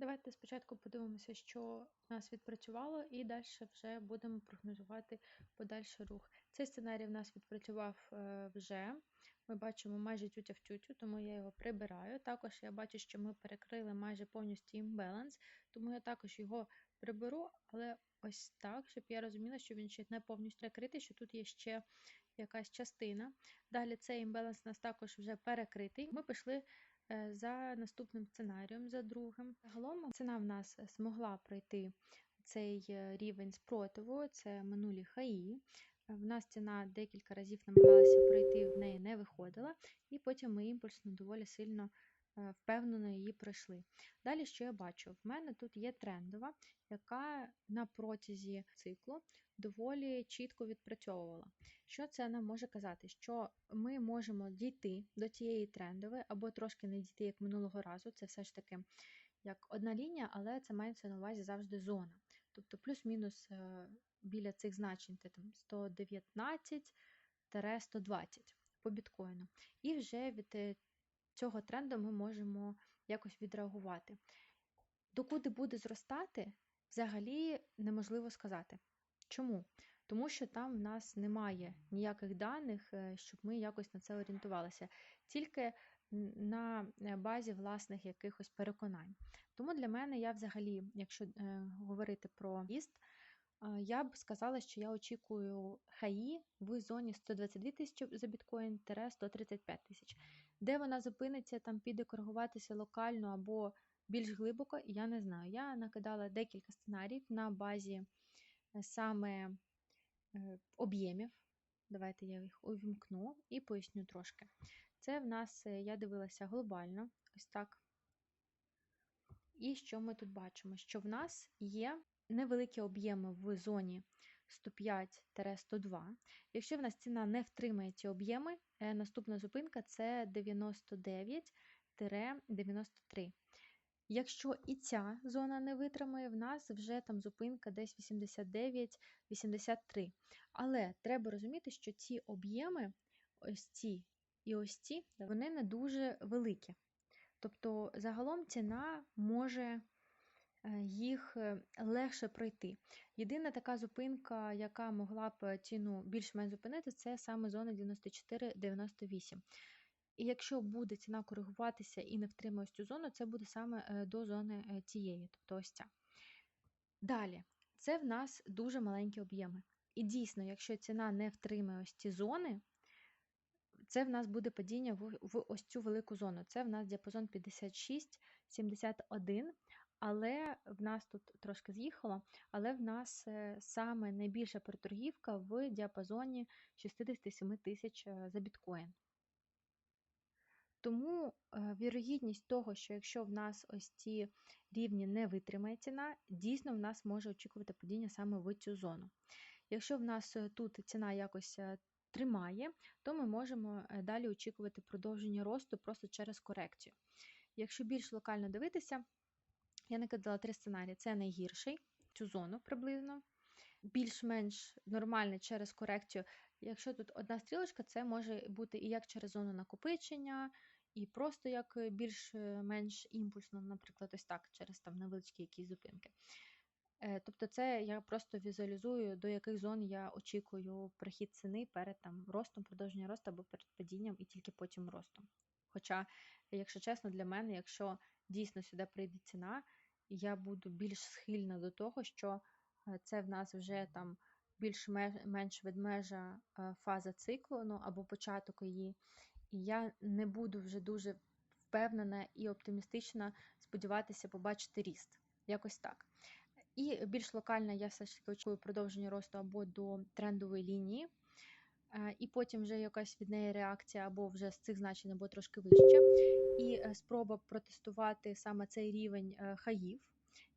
Давайте спочатку подивимося, що в нас відпрацювало, і далі вже будемо прогнозувати подальший рух. Цей сценарій в нас відпрацював е, вже. Ми бачимо майже тютя в тютю, тому я його прибираю. Також я бачу, що ми перекрили майже повністю імбаланс, тому я також його приберу, але ось так, щоб я розуміла, що він ще не повністю перекритий, що тут є ще якась частина. Далі цей імбаланс у нас також вже перекритий. Ми пішли за наступним сценарієм, за другим. Загалом ціна в нас змогла пройти цей е, рівень спротиву, це минулі хаї. В нас ціна декілька разів намагалася пройти, в неї не виходила, і потім ми імпульсно доволі сильно Е, впевнено її пройшли. Далі, що я бачу? В мене тут є трендова, яка на протязі циклу доволі чітко відпрацьовувала. Що це нам може казати? Що ми можемо дійти до цієї трендової, або трошки не дійти, як минулого разу, це все ж таки як одна лінія, але це мається на увазі завжди зона. Тобто плюс-мінус е, біля цих значень це там 119-120 по біткоїну. І вже від е, цього тренду ми можемо якось відреагувати. Докуди буде зростати, взагалі неможливо сказати. Чому? Тому що там в нас немає ніяких даних, е, щоб ми якось на це орієнтувалися, тільки на е, базі власних якихось переконань. Тому для мене я взагалі, якщо е, говорити про іст, я б сказала, що я очікую хаї в зоні 122 тисячі за біткоін 135 тисяч. Де вона зупиниться, там піде коригуватися локально або більш глибоко, я не знаю. Я накидала декілька сценаріїв на базі е, саме е, об'ємів. Давайте я їх увімкну і поясню трошки. Це в нас, е, я дивилася глобально, ось так. І що ми тут бачимо? Що в нас є невеликі об'єми в зоні 105-102. Якщо в нас ціна не втримає ці об'єми, е, наступна зупинка це 99-93. Якщо і ця зона не витримає, в нас вже там зупинка десь 89-83. Але треба розуміти, що ці об'єми, ось ці і ось ці, вони не дуже великі. Тобто, загалом ціна може їх е, легше пройти. Єдина така зупинка, яка могла б ціну більш-менш зупинити, це саме зона 94-98. І якщо буде ціна коригуватися і не втримає цю зону, це буде саме е, до зони цієї, тобто ось ця. Далі, це в нас дуже маленькі об'єми. І дійсно, якщо ціна не втримає ось ці зони, це в нас буде падіння в ось цю велику зону. Це в нас діапазон 56-71. Але в нас тут трошки з'їхало, але в нас е, саме найбільша переторгівка в діапазоні 67 тисяч е, за біткоін. Тому е, вірогідність того, що якщо в нас ось ці рівні не витримає ціна, дійсно в нас може очікувати падіння саме в цю зону. Якщо в нас тут ціна якось тримає, то ми можемо далі очікувати продовження росту просто через корекцію. Якщо більш локально дивитися, я накидала три сценарії. Це найгірший, цю зону приблизно. Більш-менш нормальний через корекцію. Якщо тут одна стрілочка, це може бути і як через зону накопичення, і просто як більш-менш імпульсно, наприклад, ось так, через там невеличкі якісь зупинки. Е, тобто, це я просто візуалізую, до яких зон я очікую прихід ціни перед там ростом, продовження росту або перед падінням і тільки потім ростом. Хоча, якщо чесно, для мене, якщо дійсно сюди прийде ціна, я буду більш схильна до того, що е, це в нас вже там більш-менш ведмежа е, фаза циклу, ну або початок її. І я не буду вже дуже впевнена і оптимістична сподіватися побачити ріст. Якось так. І більш локально я все ж таки очікую продовження росту або до трендової лінії, і потім вже якась від неї реакція, або вже з цих значень, або трошки вище і е, спроба протестувати саме цей рівень е, хаїв.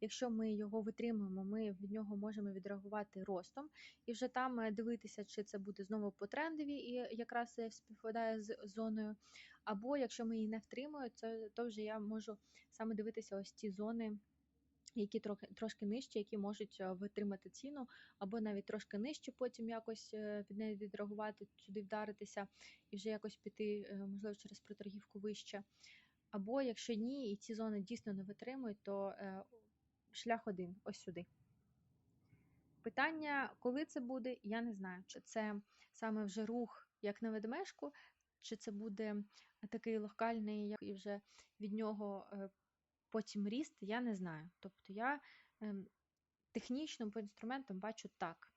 Якщо ми його витримуємо, ми від нього можемо відреагувати ростом і вже там е, дивитися, чи це буде знову по трендові і якраз співпадає з зоною. Або якщо ми її не втримуємо, то вже я можу саме дивитися ось ці зони. Які трохи трошки нижчі, які можуть витримати ціну, або навіть трошки нижче, потім якось від неї відреагувати, сюди вдаритися і вже якось піти, можливо, через проторгівку вище. Або якщо ні, і ці зони дійсно не витримують, то е, шлях один ось сюди. Питання, коли це буде, я не знаю. Чи це саме вже рух, як на ведмежку, чи це буде такий локальний, як і вже від нього е, потім ріст, я не знаю. Тобто я ем, технічно по інструментам бачу так.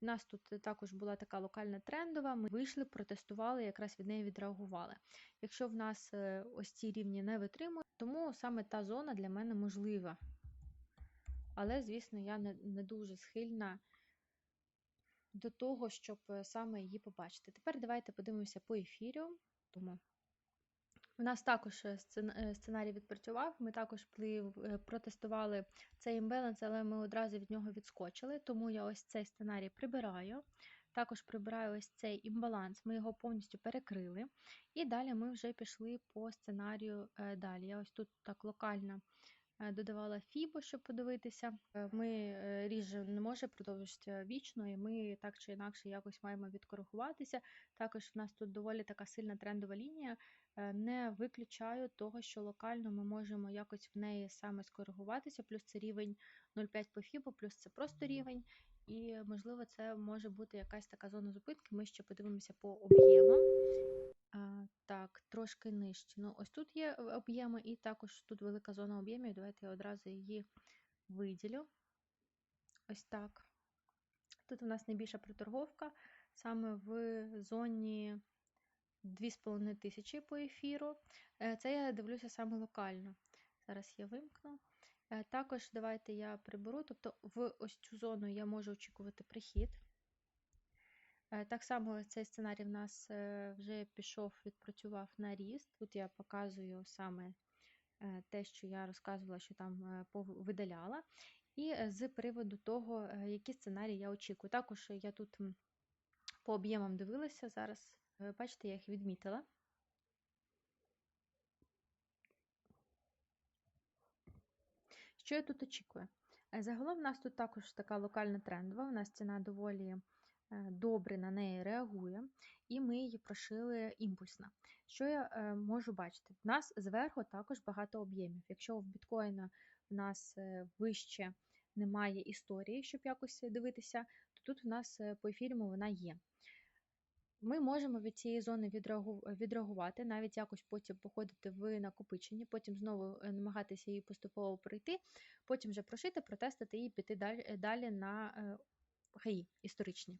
У нас тут також була така локальна трендова, ми вийшли, протестували, якраз від неї відреагували. Якщо в нас е, ось ці рівні не витримують, тому саме та зона для мене можлива. Але, звісно, я не, не дуже схильна до того, щоб е, саме її побачити. Тепер давайте подивимося по ефірю. Тому у нас також е, сценарій відпрацював. Ми також протестували цей імбаланс, але ми одразу від нього відскочили. Тому я ось цей сценарій прибираю. Також прибираю ось цей імбаланс, ми його повністю перекрили. І далі ми вже пішли по сценарію е, далі. Я ось тут так локально Е, додавала фібо, щоб подивитися. Е, ми е, ріж не може продовжитися вічно, і ми так чи інакше якось маємо відкоригуватися. Також у нас тут доволі така сильна трендова лінія. Не виключаю того, що локально ми можемо якось в неї саме скоригуватися, плюс це рівень 0,5 по фібо, плюс це просто рівень. І, можливо, це може бути якась така зона зупинки. Ми ще подивимося по об'ємам. Так, трошки нижче. Ну, ось тут є об'єми, і також тут велика зона об'ємів. Давайте я одразу її виділю. Ось так. Тут у нас найбільша приторговка саме в зоні 2500 по ефіру. Е, це я дивлюся саме локально. Зараз я вимкну. Е, також давайте я приберу, тобто в ось цю зону я можу очікувати прихід. Е, так само цей сценарій в нас вже пішов, відпрацював на ріст. Тут я показую саме те, що я розказувала, що там видаляла. І з приводу того, які сценарії я очікую. Також я тут по об'ємам дивилася зараз, бачите, я їх відмітила. Що я тут очікую? Загалом, в нас тут також така локальна трендова, у нас ціна доволі Е, добре на неї реагує, і ми її прошили імпульсно. Що я е, можу бачити? В нас зверху також багато об'ємів. Якщо в біткоїна в нас е, вище немає історії, щоб якось дивитися, то тут в нас по ефіріму вона є. Ми можемо від цієї зони відреагувати, навіть якось потім походити в накопичення, потім знову намагатися її поступово пройти, потім вже прошити, протестити і піти далі на хаї історичні.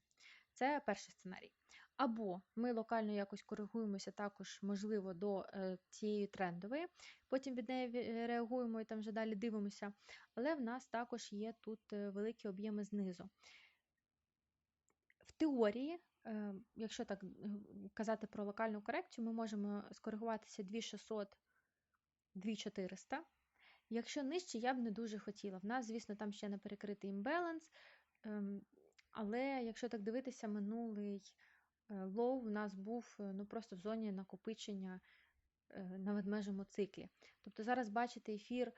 Це перший сценарій. Або ми локально якось коригуємося також, можливо, до е, цієї трендової, потім від неї реагуємо і там вже далі дивимося. Але в нас також є тут е, великі об'єми знизу. В теорії, е, якщо так казати про локальну корекцію, ми можемо скоригуватися 2600, 2400. Якщо нижче, я б не дуже хотіла. В нас, звісно, там ще не перекритий імбаланс. Ем, але якщо так дивитися, минулий е, лоу у нас був е, ну, просто в зоні накопичення е, на ведмежому циклі. Тобто зараз бачите ефір.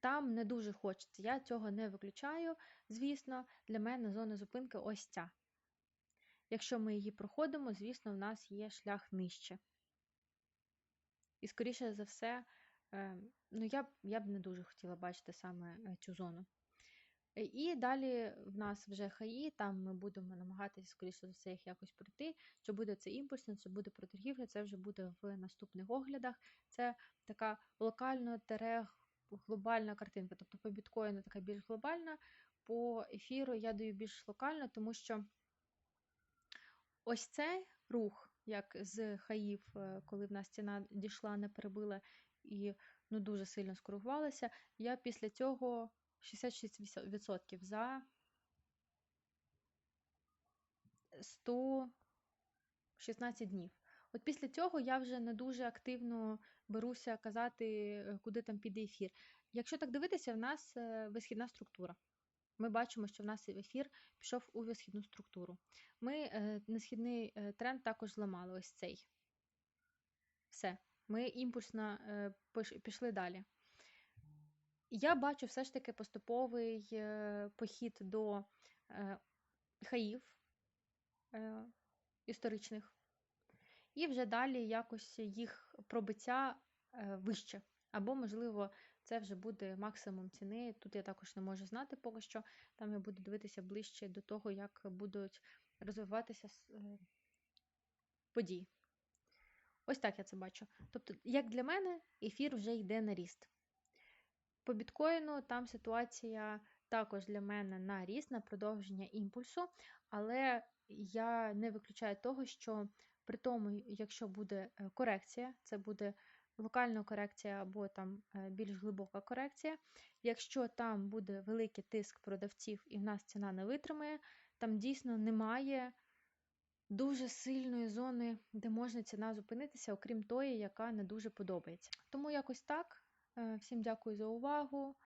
Там не дуже хочеться. Я цього не виключаю. Звісно, для мене зона зупинки ось ця. Якщо ми її проходимо, звісно, в нас є шлях нижче. І, скоріше за все, ну, я б я б не дуже хотіла бачити саме цю зону. І далі в нас вже хаї, там ми будемо намагатися, скоріше за все, їх якось пройти. Чи буде це імпульсно, чи буде про торгівлю, це вже буде в наступних оглядах. Це така локальна терег, глобальна картинка. Тобто по біткоїну така більш глобальна, по ефіру я даю більш локально, тому що ось цей рух, як з хаїв, е, коли в нас ціна дійшла, не перебила і ну, дуже сильно скоригувалася, я після цього. 66% за 116 днів. От після цього я вже не дуже активно беруся казати, е, куди там піде ефір. Якщо так дивитися, в нас е, висхідна структура. Ми бачимо, що в нас ефір пішов у висхідну структуру. Ми е, несхідний тренд також зламали ось цей. Все. Ми імпульсно пішли далі. Я бачу все ж таки поступовий е, похід до е, хаїв е, історичних, і вже далі якось їх пробиття е, вище. Або, можливо, це вже буде максимум ціни. Тут я також не можу знати поки що. Там я буду дивитися ближче до того, як будуть розвиватися е, події. Ось так я це бачу. Тобто, як для мене, ефір вже йде на ріст. По біткоїну там ситуація також для мене на ріст, на продовження імпульсу, але я не виключаю того, що при тому, якщо буде е, корекція, це буде локальна корекція або там е, більш глибока корекція. Якщо там буде великий тиск продавців і в нас ціна не витримає, там дійсно немає дуже сильної зони, де можна ціна зупинитися, окрім тої, яка не дуже подобається. Тому якось так. Е, всім дякую за увагу.